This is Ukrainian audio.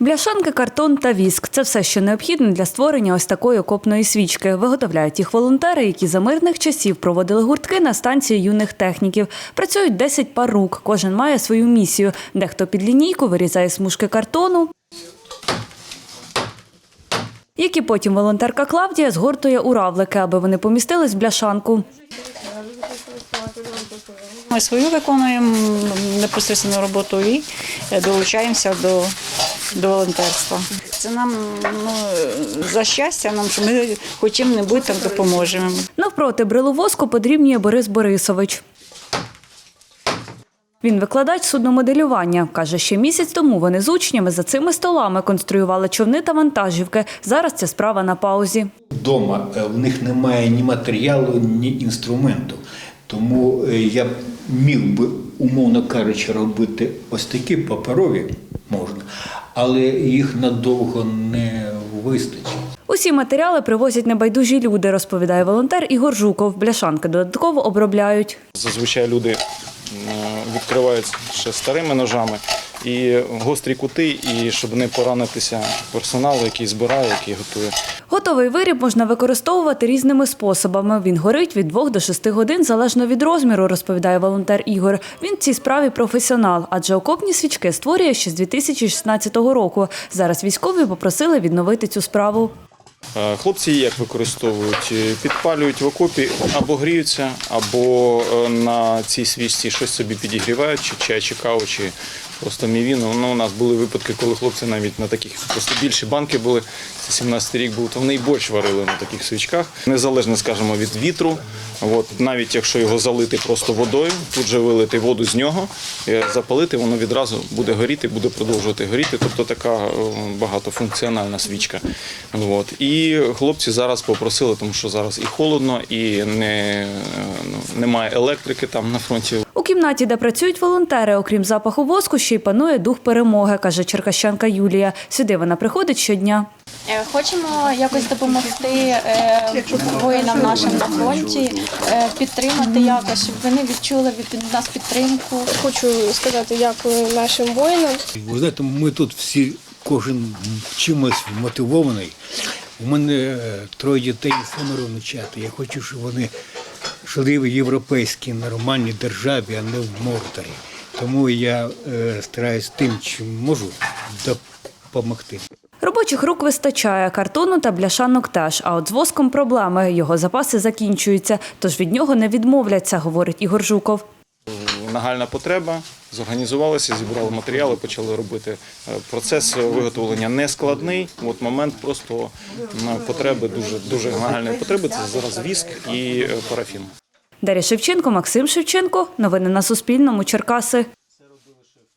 Бляшанки, картон та віск це все, що необхідне для створення ось такої окопної свічки. Виготовляють їх волонтери, які за мирних часів проводили гуртки на станції юних техніків. Працюють 10 пар рук. Кожен має свою місію. Дехто під лінійку вирізає смужки картону. Які потім волонтерка Клавдія згортує у равлики, аби вони помістились в бляшанку. Ми свою виконуємо непосередньо роботу і долучаємося до, до волонтерства. Це нам ну, за щастя, нам що ми хоч чим-небудь там допоможемо. Навпроти бриловоску подрібнює Борис Борисович. Він викладач судномоделювання. Каже, ще місяць тому вони з учнями за цими столами конструювали човни та вантажівки. Зараз ця справа на паузі. Вдома е, в них немає ні матеріалу, ні інструменту. Тому е, я міг би, умовно кажучи, робити ось такі паперові але їх надовго не вистачить. Усі матеріали привозять небайдужі люди, розповідає волонтер Ігор Жуков. Бляшанки додатково обробляють. Зазвичай люди відкривають ще старими ножами і гострі кути, і щоб не поранитися персоналу, який збирає, який готує. Готовий виріб можна використовувати різними способами. Він горить від 2 до 6 годин залежно від розміру, розповідає волонтер Ігор. Він в цій справі професіонал, адже окопні свічки створює ще з 2016 року. Зараз військові попросили відновити цю справу. Е, Хлопці як використовують? Е, Підпалюють в окопі або гріються, або е, на цій свічці щось собі підігрівають, чи чай, чи каву, чи просто мівіну. Ну, у нас були випадки, коли хлопці навіть на таких просто більші банки були. Це 17 рік був, то вони і борщ варили на таких свічках. Незалежно, скажімо, від вітру. От, навіть якщо його залити просто водою, тут же вилити воду з нього, запалити, воно відразу буде горіти, буде продовжувати горіти. Тобто така багатофункціональна свічка. От. І хлопці зараз попросили, тому що зараз і холодно, і не, ну, немає електрики там на фронті. У кімнаті, де працюють волонтери, окрім запаху воску, ще й панує дух перемоги, каже черкащанка Юлія. Сюди вона приходить щодня. Е, Хочемо якось допомогти е, воїнам нашим на фронті, е, підтримати якось, щоб вони відчули від нас підтримку. Хочу сказати дякую нашим воїнам. Ви знаєте, ми тут всі, кожен чимось мотивований. У мене е, троє дітей і семеро внучат. Я хочу, щоб вони жили в європейській нормальній державі, а не в Мордорі. Тому я е, стараюсь тим, чим можу, допомогти. Робочих рук вистачає, картону та бляшанок теж. А от з воском проблеми. Його запаси закінчуються, тож від нього не відмовляться, говорить Ігор Жуков. Нагальна потреба, зорганізувалися, зібрали матеріали, почали робити. Е, Процес виготовлення не складний. От момент просто потреби, дуже, дуже нагальної потреби це зараз віск і е, парафін. Дар'я Шевченко, Максим Шевченко. Новини на Суспільному. Черкаси.